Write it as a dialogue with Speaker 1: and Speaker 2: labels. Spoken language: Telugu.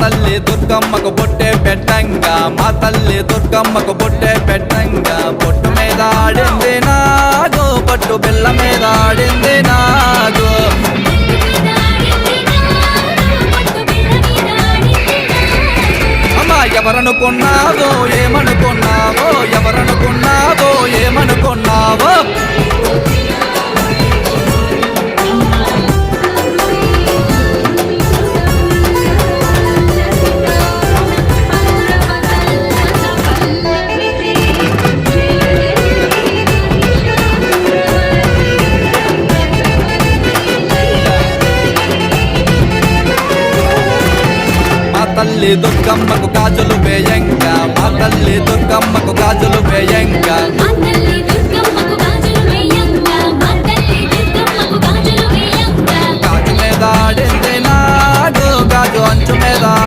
Speaker 1: తల్లి దుర్గమ్మకు బొట్టే పెట్టంగా. మా తల్లి దుర్గమ్మకు బొట్టే పెట్టంగా. బొట్టు మీద ఆడింది నాగో పట్టు బిల్ల మీద ఆడింది నాగో. అమ్మా ఏమనుకున్నా తల్లి దుర్గమ్మకు గాజులు వేయంగా. మా తల్లి దుర్గమ్మకు గాజులు